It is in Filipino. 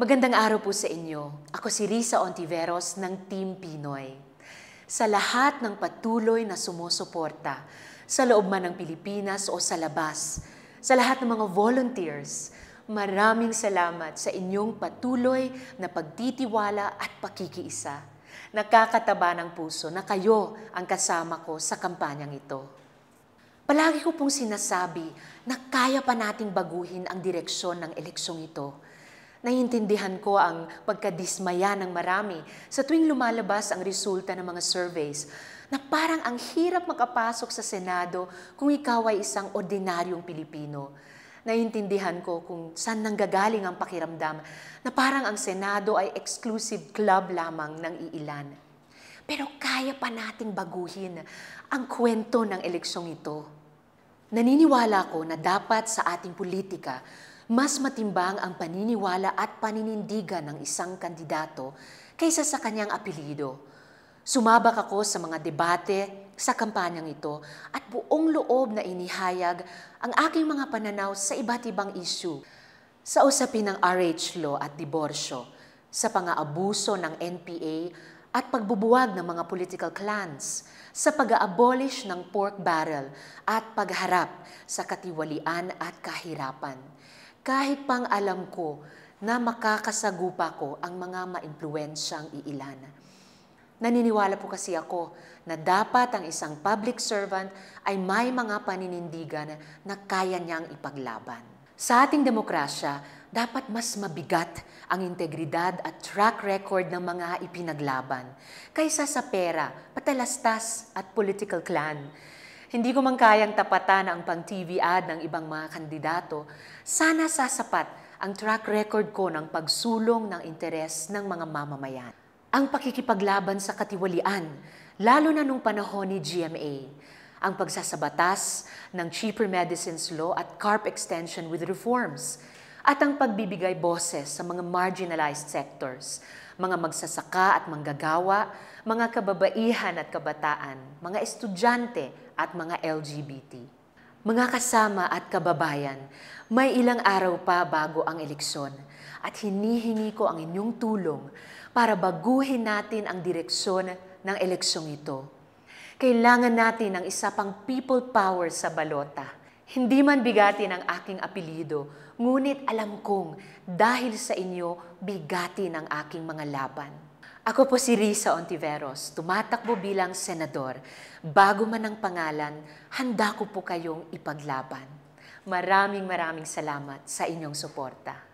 Magandang araw po sa inyo. Ako si Risa Ontiveros ng Team Pinoy. Sa lahat ng patuloy na sumusuporta, sa loob man ng Pilipinas o sa labas, sa lahat ng mga volunteers, maraming salamat sa inyong patuloy na pagtitiwala at pakikiisa. Nakakataba ng puso na kayo ang kasama ko sa kampanyang ito. Palagi ko pong sinasabi na kaya pa nating baguhin ang direksyon ng eleksyong ito Naiintindihan ko ang pagkadismaya ng marami sa tuwing lumalabas ang resulta ng mga surveys na parang ang hirap makapasok sa Senado kung ikaw ay isang ordinaryong Pilipino. Naiintindihan ko kung saan nanggagaling ang pakiramdam na parang ang Senado ay exclusive club lamang ng iilan. Pero kaya pa nating baguhin ang kwento ng eleksyong ito. Naniniwala ko na dapat sa ating politika mas matimbang ang paniniwala at paninindigan ng isang kandidato kaysa sa kanyang apelido. Sumabak ako sa mga debate sa kampanyang ito at buong loob na inihayag ang aking mga pananaw sa iba't ibang issue. Sa usapin ng RH law at diborsyo, sa pang-aabuso ng NPA at pagbubuwag ng mga political clans, sa pag-abolish ng pork barrel at pagharap sa katiwalian at kahirapan kahit pang alam ko na makakasagupa ko ang mga maimpluwensyang iilan. Naniniwala po kasi ako na dapat ang isang public servant ay may mga paninindigan na kaya niyang ipaglaban. Sa ating demokrasya, dapat mas mabigat ang integridad at track record ng mga ipinaglaban kaysa sa pera, patalastas at political clan hindi ko man kayang tapatan ang pang-TV ad ng ibang mga kandidato, sana sasapat ang track record ko ng pagsulong ng interes ng mga mamamayan. Ang pakikipaglaban sa katiwalian, lalo na nung panahon ni GMA, ang pagsasabatas ng cheaper medicines law at CARP extension with reforms, at ang pagbibigay boses sa mga marginalized sectors, mga magsasaka at manggagawa, mga kababaihan at kabataan, mga estudyante at mga LGBT. Mga kasama at kababayan, may ilang araw pa bago ang eleksyon at hinihingi ko ang inyong tulong para baguhin natin ang direksyon ng eleksyong ito. Kailangan natin ng isa pang people power sa balota. Hindi man bigatin ang aking apelido, ngunit alam kong dahil sa inyo, bigatin ang aking mga laban. Ako po si Risa Ontiveros, tumatakbo bilang senador. Bago man ang pangalan, handa ko po kayong ipaglaban. Maraming maraming salamat sa inyong suporta.